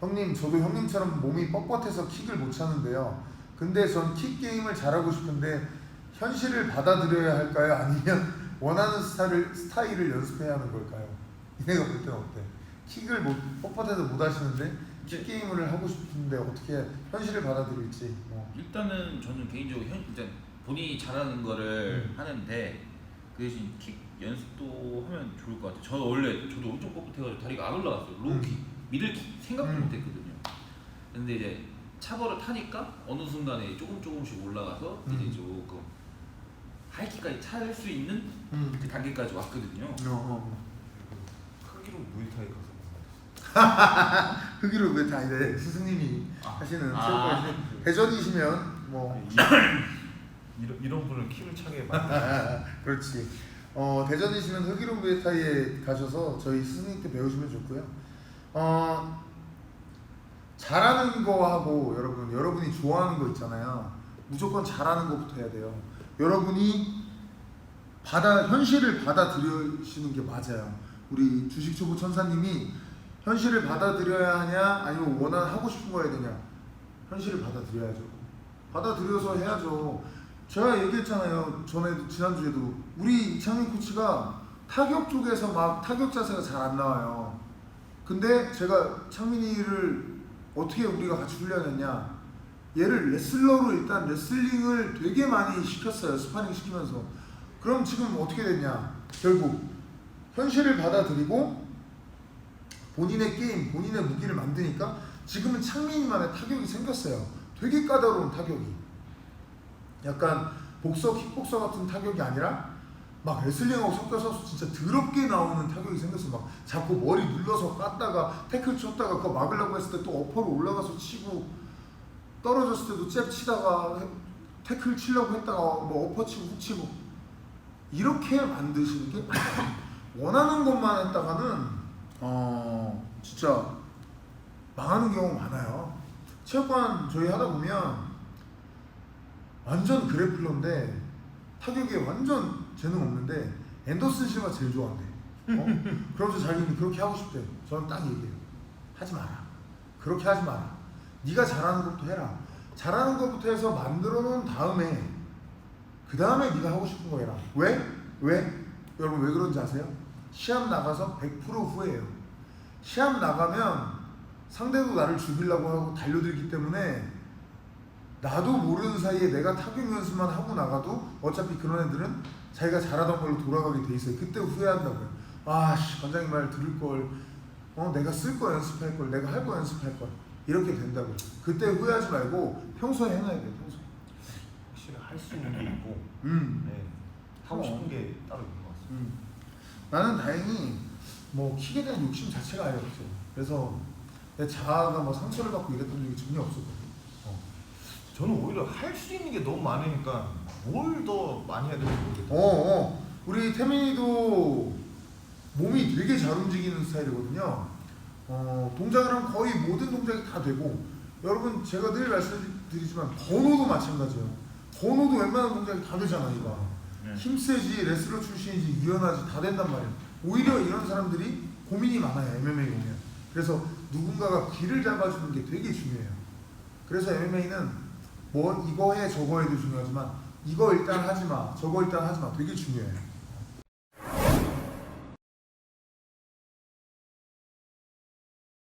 형님 저도 형님처럼 몸이 뻣뻣해서 킥을 못 차는데요. 근데 전 킥 게임을 잘하고 싶은데 현실을 받아들여야 할까요? 아니면 원하는 스타일을 스타일을 연습해야 하는 걸까요? 이네가 볼 때는 어때? 킥을 못 뻣뻣해서 못 하시는데 킥 게임을 하고 싶은데 어떻게 현실을 받아들일지 뭐. 일단은 저는 개인적으로 현 일단 본인이 잘하는 거를 음. 하는데 그 대신 킥 연습도 하면 좋을 것 같아요. 저는 원래 저도 엄청 뻣뻣해가지고 다리가 안 올라갔어요. 로우킥, 미 들킥 생각도 음. 못했거든요. 근데 이제 차버를 타니까 어느 순간에 조금 조금씩 올라가서 음. 이제 조금 하이킥까지 찰 수 있는 음. 그 단계까지 왔거든요. 어, 어. 크기로 무이타이 가서 흑이로 왜 다 이제 스승님이 아. 하시는 아. 체육관이시 대전이시면 뭐 이런 이런 분을 키를 차게 만들. 그렇지. 어, 대전이시면 흑이론 무에타이에 가셔서 저희 스승님께 배우시면 좋고요. 어, 잘하는 거하고 여러분 여러분이 좋아하는 거 있잖아요. 무조건 잘하는 것부터 해야 돼요. 여러분이 받아 현실을 받아들이시는 게 맞아요. 우리 주식 초보 천사님이 현실을 받아들여야 하냐 아니면 원하는 하고 싶은 거 해야 되냐 현실을 받아들여야죠. 받아들여서 해야죠. 제가 얘기했잖아요. 전에 지난주에도 우리 이창민 코치가 타격 쪽에서 막 타격 자세가 잘 안 나와요. 근데 제가 창민이를 어떻게 우리가 같이 훈련했냐? 얘를 레슬러로 일단 레슬링을 되게 많이 시켰어요. 스파링 시키면서. 그럼 지금 어떻게 됐냐? 결국 현실을 받아들이고 본인의 게임, 본인의 무기를 만드니까 지금은 창민이만의 타격이 생겼어요. 되게 까다로운 타격이. 약간 복서, 킥복서 같은 타격이 아니라 막 레슬링하고 섞여서 진짜 더럽게 나오는 타격이 생겼어. 막 자꾸 머리 눌러서 깠다가 태클 쳤다가 그거 막으려고 했을 때 또 어퍼로 올라가서 치고 떨어졌을 때도 잽 치다가 해- 태클 치려고 했다가 뭐 어퍼 치고 훅 치고 이렇게 만드시는 게. 원하는 것만 했다가는 어 진짜 망하는 경우가 많아요. 체육관 저희 하다 보면 완전 그래플러인데 타격에 완전 재능 없는데 앤더슨 실가 제일 좋아한대. 어? 그러면서 자기는 그렇게 하고 싶대. 저는 딱 얘기해요. 하지 마라. 그렇게 하지 마라. 네가 잘하는 것부터 해라. 잘하는 것부터 해서 만들어 놓은 다음에 그 다음에 네가 하고 싶은 거 해라. 왜? 왜? 여러분 왜 그런지 아세요? 시합 나가서 100% 후회해요. 시합 나가면 상대도 나를 죽이려고 하고 달려들기 때문에 나도 모르는 사이에 내가 타격 연습만 하고 나가도 어차피 그런 애들은 자기가 잘하던 걸로 돌아가게 돼 있어요. 그때 후회한다고요. 아씨 관장님 말 들을 걸, 어 내가 쓸 거 연습할 걸, 내가 할 거 연습할 걸 이렇게 된다고요. 그때 후회하지 말고 평소에 해놔야 돼요. 평소. 확실히 할 수 있는 게 있고, 음. 네. 하고 어. 싶은 게 따로 있는 것 같습니다. 음. 나는 다행히 뭐 킥에 대한 욕심 자체가 아예 없어요. 그래서 내 자아가 뭐 상처를 받고 이랬던 적이 전혀 없었거든. 어. 저는 오히려 할 수 있는 게 너무 많으니까 뭘 더 많이 해야 될지 어, 모르겠어요. 어. 우리 태민이도 몸이 되게 잘 움직이는 스타일이거든요. 어, 동작을 하면 거의 모든 동작이 다 되고 여러분 제가 늘 말씀드리지만 번호도 마찬가지예요. 번호도 웬만한 동작이 다 되잖아 이거. 네. 힘세지 레슬러 출신이지 유연하지 다 된단 말이에요. 오히려 이런 사람들이 고민이 많아요 MMA 오면. 그래서 누군가가 귀를 잡아주는 게 되게 중요해요. 그래서 MMA는 뭐 이거 해 저거 해도 중요하지만 이거 일단 하지 마 저거 일단 하지 마 되게 중요해요.